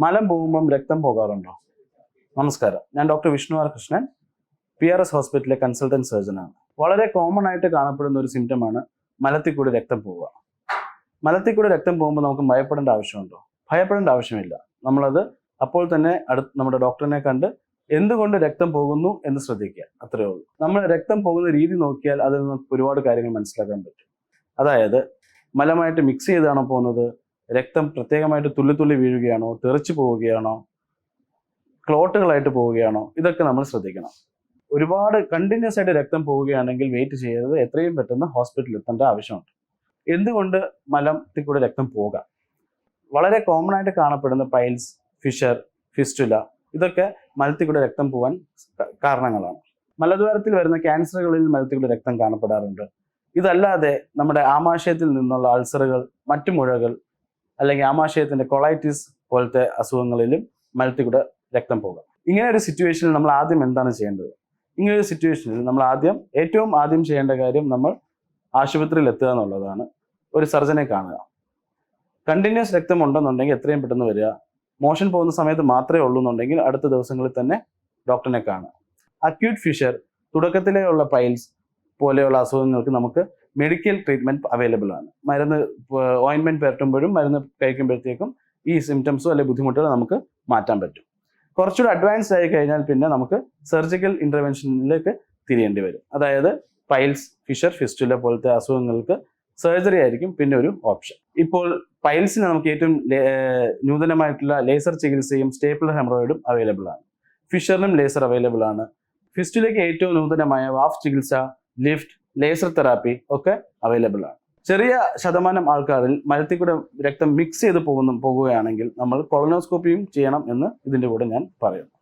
മലം പോകുമ്പം രക്തം പോകാറുണ്ടോ? നമസ്കാരം. ഞാൻ doctor Vishnu R Krishnan P R S ഹോസ്പിറ്റലിലെ കൺസൾട്ടന്റ് സർജനാണ്. വളരെ കോമൺ ആയിട്ട് കാണപ്പെടുന്ന ഒരു സിംറ്റം ആണ് മലത്തിൽ കൂടി രക്തം പോവുക. മലത്തിൽ കൂടി രക്തം പോകുമ്പോൾ നമുക്ക് ഭയപ്പെടേണ്ട ആവശ്യമുണ്ടോ? ഭയപ്പെടേണ്ട ആവശ്യമില്ല. നമ്മളത് അപ്പോൾ തന്നെ അടുത്ത് നമ്മുടെ ഡോക്ടറിനെ കണ്ട് എന്തുകൊണ്ട് രക്തം പോകുന്നു എന്ന് ശ്രദ്ധിക്കുക. അത്രയേ ഉള്ളൂ. നമ്മൾ രക്തം പോകുന്ന രീതി നോക്കിയാൽ അതിൽ നിന്ന് ഒരുപാട് കാര്യങ്ങൾ മനസ്സിലാക്കാൻ പറ്റും. അതായത് മലമായിട്ട് മിക്സ് ചെയ്താണോ പോകുന്നത്? രക്തം പ്രത്യേകമായിട്ട് തുള്ളി തുള്ളി വീഴുകയാണോ തെറിച്ചു പോവുകയാണോ ക്ലോട്ടുകളായിട്ട് പോവുകയാണോ ഇതൊക്കെ നമ്മൾ ശ്രദ്ധിക്കണം. ഒരുപാട് കണ്ടിന്യൂസ് ആയിട്ട് രക്തം പോവുകയാണെങ്കിൽ വെയിറ്റ് ചെയ്യരുത്. എത്രയും പെട്ടെന്ന് ഹോസ്പിറ്റലിൽ എത്തേണ്ട ആവശ്യമുണ്ട്. എന്തുകൊണ്ട് മലത്തിൽ കൂടെ രക്തം പോകാം വളരെ കോമൺ ആയിട്ട് കാണപ്പെടുന്ന പൈൽസ് ഫിഷർ ഫിസ്റ്റുല ഇതൊക്കെ മലത്തിൽ കൂടെ രക്തം പോകാൻ കാരണങ്ങളാണ്. മലദ്വാരത്തിൽ വരുന്ന ക്യാൻസറുകളിൽ മലത്തിൽ കൂടെ രക്തം കാണപ്പെടാറുണ്ട്. ഇതല്ലാതെ നമ്മുടെ ആമാശയത്തിൽ നിന്നുള്ള അൾസറുകൾ മറ്റു മുഴകൾ അല്ലെങ്കിൽ ആമാശയത്തിന്റെ കൊളൈറ്റിസ് പോലത്തെ അസുഖങ്ങളിലും മലത്തിൽ കൂടെ രക്തം പോകാം. ഇങ്ങനെ ഒരു സിറ്റുവേഷനിൽ നമ്മൾ ആദ്യം എന്താണ് ചെയ്യേണ്ടത്? ഇങ്ങനെ ഒരു സിറ്റുവേഷനിൽ നമ്മൾ ആദ്യം ഏറ്റവും ആദ്യം ചെയ്യേണ്ട കാര്യം നമ്മൾ ആശുപത്രിയിൽ എത്തുക എന്നുള്ളതാണ്. ഒരു സർജനെ കാണുക. കണ്ടിന്യൂസ് രക്തം ഉണ്ടെന്നുണ്ടെങ്കിൽ എത്രയും പെട്ടെന്ന് വരിക. മോഷൻ പോകുന്ന സമയത്ത് മാത്രമേ ഉള്ളൂ എന്നുണ്ടെങ്കിൽ അടുത്ത ദിവസങ്ങളിൽ തന്നെ ഡോക്ടറിനെ കാണുക. അക്യൂട്ട് ഫിഷർ തുടക്കത്തിലേ ഉള്ള പൈൽസ് പോലെയുള്ള അസുഖങ്ങൾക്ക് നമുക്ക് മെഡിക്കൽ ട്രീറ്റ്മെന്റ് അവൈലബിൾ ആണ്. മരുന്ന് ഓയിൻമെന്റ് പുരട്ടുമ്പോഴും മരുന്ന് കഴിക്കുമ്പോഴത്തേക്കും ഈ സിംറ്റംസോ അല്ലെങ്കിൽ ബുദ്ധിമുട്ടുകളോ നമുക്ക് മാറ്റാൻ പറ്റും. കുറച്ചുകൂടി അഡ്വാൻസ്ഡ് ആയി കഴിഞ്ഞാൽ പിന്നെ നമുക്ക് സർജിക്കൽ ഇന്റർവെൻഷനിലേക്ക് തിരിയേണ്ടി വരും. അതായത് പൈൽസ് ഫിഷർ ഫിസ്റ്റുല പോലത്തെ അസുഖങ്ങൾക്ക് സർജറി ആയിരിക്കും പിന്നെ ഒരു ഓപ്ഷൻ ഇപ്പോൾ പൈൽസിന് നമുക്ക് ഏറ്റവും നൂതനമായിട്ടുള്ള ലേസർ ചികിത്സയും സ്റ്റേപ്പിൾ ഹെമറോയിഡും അവൈലബിൾ ആണ്. ഫിഷറിനും ലേസർ അവൈലബിൾ ആണ്. ഫിസ്റ്റുലയ്ക്ക് ഏറ്റവും നൂതനമായ വാഫ് ചികിത്സ ലിഫ്റ്റ് ലേസർ തെറാപ്പി ഒക്കെ അവൈലബിൾ ആണ്. ചെറിയ ശതമാനം ആൾക്കാരിൽ മലത്തിൽ കൂടെ രക്തം മിക്സ് ചെയ്ത് പോകുന്നു പോകുകയാണെങ്കിൽ നമ്മൾ കൊളനോസ്കോപ്പിയും ചെയ്യണം എന്ന് ഇതിന്റെ കൂടെ ഞാൻ പറയുന്നു.